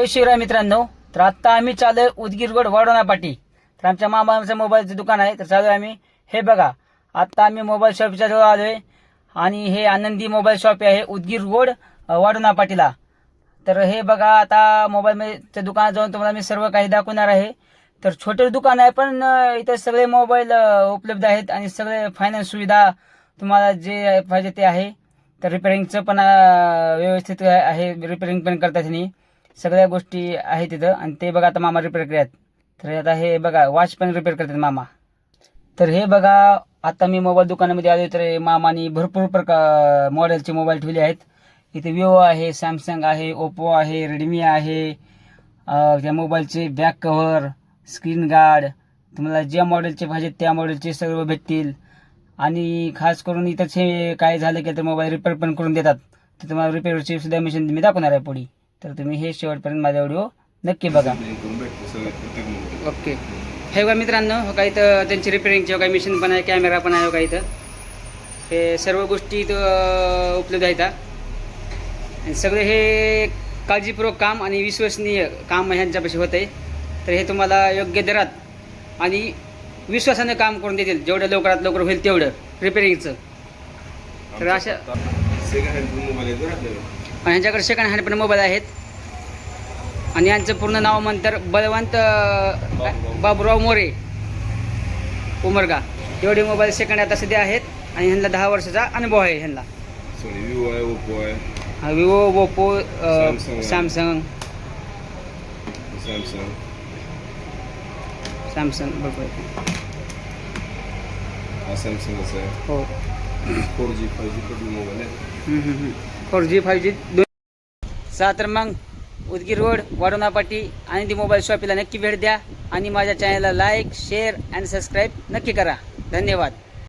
जय शिवराय मित्रांनो तर आत्ता आम्ही चालू आहे उदगीर रोड पाटी. तर आमच्या मामाचं मोबाईलचं दुकान आहे तर चालू आहे आम्ही. हे बघा आत्ता आम्ही मोबाईल शॉपच्या जवळ आलो आहे आणि हे आनंदी मोबाईल शॉप आहे उदगीर रोड अ, पाटीला. तर हे बघा आता मोबाईलच्या दुकानात जाऊन तुम्हाला मी सर्व काही दाखवणार आहे. तर छोटे दुकान आहे पण इथे इथं सगळे मोबाईल उपलब्ध आहेत आणि सगळे फायनान्स सुविधा तुम्हाला जे पाहिजे ते आहे. तर रिपेअरिंगचं पण व्यवस्थित आहे रिपेअरिंग पण करतात त्यांनी सगळ्या गोष्टी आहेत तिथं. आणि ते बघा आता मामा रिपेअर करतात तर आता हे बघा वॉच पण रिपेअर करतात मामा. तर हे बघा आता मी मोबाईल दुकानामध्ये आलो तर मामाने मामानी भरपूर प्रकार मॉडेलचे मोबाईल ठेवले आहेत. इथे विवो आहे सॅमसंग आहे ओप्पो आहे रेडमी आहे. त्या मोबाईलचे बॅक कव्हर स्क्रीन गार्ड तुम्हाला ज्या मॉडेलचे पाहिजे त्या मॉडेलचे सर्व भेटतील. आणि खास करून इथंच हे काय झालं की तर मोबाईल रिपेअर पण करून देतात. तर तुम्हाला रिपेअरची सुद्धा मशीन मी दाखवणार आहे पुढे. तर तुम्ही हे शेवटपर्यंत माझा व्हिडिओ नक्की बघा. ओके. हे बघा मित्रांनो हो का इथं त्यांची रिपेअरिंगची काही मशीन पण आहे कॅमेरा पण आहे हो का इथं. हे सर्व गोष्टी इथं उपलब्ध आहेत हा. आणि सगळे हे काळजीपूर्वक काम आणि विश्वसनीय काम ह्यांच्यापाशी होत आहे. तर हे तुम्हाला योग्य दरात आणि विश्वासाने काम करून देतील जेवढं लवकरात लवकर होईल तेवढं रिपेअरिंगचं तर अशा सेकंड हँड मोबाईल आणि ह्यांच्याकडे सेकंड हँड पण मोबाईल आहेत. आणि यांचं पूर्ण नाव म्हणतर बलवंत बाबुराव मोरे. उमरगा. एवढे मोबाईल सेकंड आता सध्या आहेत आणि ह्यांना दहा वर्षाचा अनुभव आहे ह्यांना. हा Vivo Oppo. Samsung Samsung Samsung बरोबर. सॅमसंगच आहे. हो. Four G five G mobile आहे. फोर जी फाईव्ह जी दोन तर मग उदगी रोड वाडोनापाटी आणि ती मोबाईल शॉपीला नक्की भेट द्या आणि माझ्या चॅनलला लाईक शेअर अँड सबस्क्राईब नक्की करा. धन्यवाद.